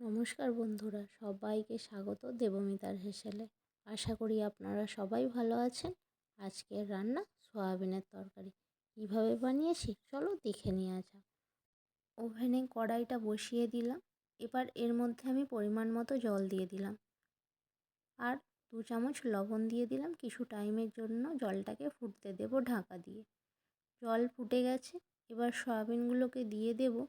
নমস্কার বন্ধুরা, সবাইকে স্বাগত দেবমিতার হেসেলে। আশা করি আপনারা সবাই ভালো আছেন। আজকের রান্না সয়াবিনের তরকারি। কীভাবে বানিয়েছি চলো দেখে নেওয়া যাক। ওভেনে কড়াইটা বসিয়ে দিলাম। এবার এর মধ্যে আমি পরিমাণ মতো জল দিয়ে দিলাম। আর দু চামচ লবণ দিয়ে দিলাম। কিছু টাইমের জন্য জলটাকে ফুটতে দেব ঢাকা দিয়ে। জল ফুটে গেছে। এবার সয়াবিনগুলোকে দিয়ে দেবো।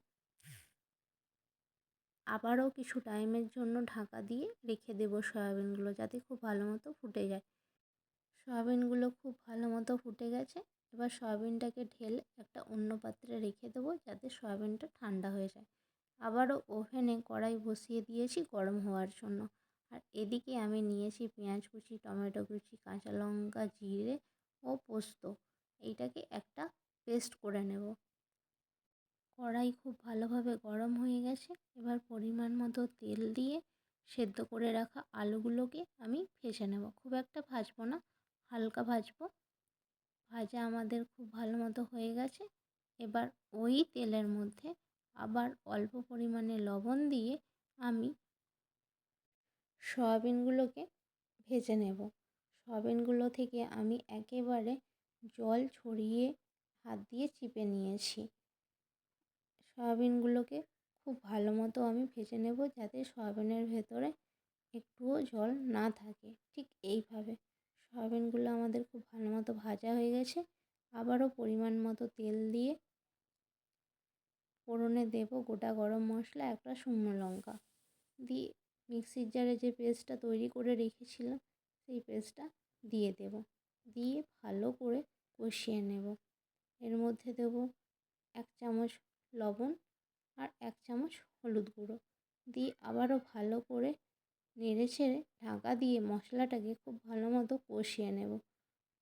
আবারও কিছু টাইমের জন্য ঢাকা দিয়ে রেখে দেবো সয়াবিনগুলো যাতে খুব ভালো মতো ফুটে যায়। সয়াবিনগুলো খুব ভালো মতো ফুটে গেছে। এবার সয়াবিনটাকে ঢেলে একটা অন্য পাত্রে রেখে দেবো যাতে সয়াবিনটা ঠান্ডা হয়ে যায়। আবারও ওভেনে কড়াই বসিয়ে দিয়েছি গরম হওয়ার জন্য। আর এদিকে আমি নিয়েছি পেঁয়াজ কুচি, টমেটো কুচি, কাঁচা লঙ্কা, জিরে ও পোস্ত। এইটাকে একটা পেস্ট করে নেব। কড়াই খুব ভালোভাবে গরম হয়ে গেছে। এবার পরিমাণ মতো তেল দিয়ে সেদ্ধ করে রাখা আলুগুলোকে আমি ভেজে নেব। খুব একটা ভাজবো না, হালকা ভাজবো। ভাজা আমাদের খুব ভালো মতো হয়ে গেছে। এবার ওই তেলের মধ্যে আবার অল্প পরিমাণে লবণ দিয়ে আমি সয়াবিনগুলোকে ভেজে নেব। সয়াবিনগুলো থেকে আমি একেবারে জল ছড়িয়ে হাত দিয়ে চিপে নিয়েছি। সয়াবিনগুলোকে খুব ভালো মতো আমি ভেজে নেব যাতে সয়াবিনের ভেতরে একটুও জল না থাকে। ঠিক এইভাবে। সয়াবিনগুলো আমাদের খুব ভালো মতো ভাজা হয়ে গেছে। আবারও পরিমাণ মতো তেল দিয়ে ফোড়নে দেব গোটা গরম মশলা, একটা শুকনো লঙ্কা। দিয়ে মিক্সির জারে যে পেস্টটা তৈরি করে রেখেছিলাম, সেই পেস্টটা দিয়ে দেব। দিয়ে ভালো করে কষিয়ে নেব। এর মধ্যে দেব এক চামচ লবণ আর এক চামচ হলুদ গুঁড়ো দিয়ে আবারও ভালো করে নেড়ে ছেড়ে ঢাকা দিয়ে মশলাটাকে খুব ভালো মতো কষিয়ে নেব।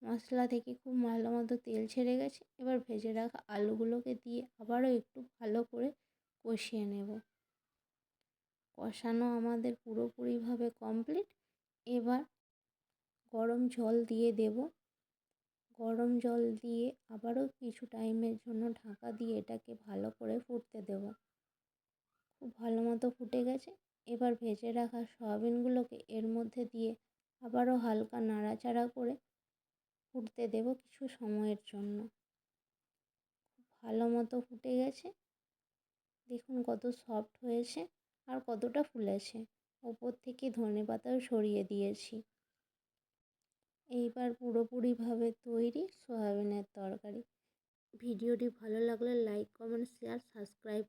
মশলা থেকে খুব ভালো মতো তেল ছেড়ে গেছে। এবার ভেজে রাখা আলুগুলোকে দিয়ে আবারও একটু ভালো করে কষিয়ে নেব। কষানো আমাদের পুরোপুরিভাবে কমপ্লিট। এবার গরম জল দিয়ে দেব। গরম জল দিয়ে আবারও কিছু টাইমের জন্য ঢাকা দিয়ে এটাকে ভালো করে ফুটতে দেব। খুব ভালো মতো ফুটে গেছে। এবার ভেজে রাখা সয়াবিনগুলোকে এর মধ্যে দিয়ে আবারও হালকা নাড়াচাড়া করে ফুটতে দেব কিছু সময়ের জন্য। খুব ভালো মতো ফুটে গেছে। দেখুন কত সফট হয়েছে আর কতটা ফুলেছে। ওপর থেকে ধনে পাতাও সরিয়ে দিয়েছি। এইবার পুরোপুরিভাবে তৈরি সয়াবিনের তরকারি। ভিডিওটি ভালো লাগলে লাইক কমেন্ট শেয়ার সাবস্ক্রাইব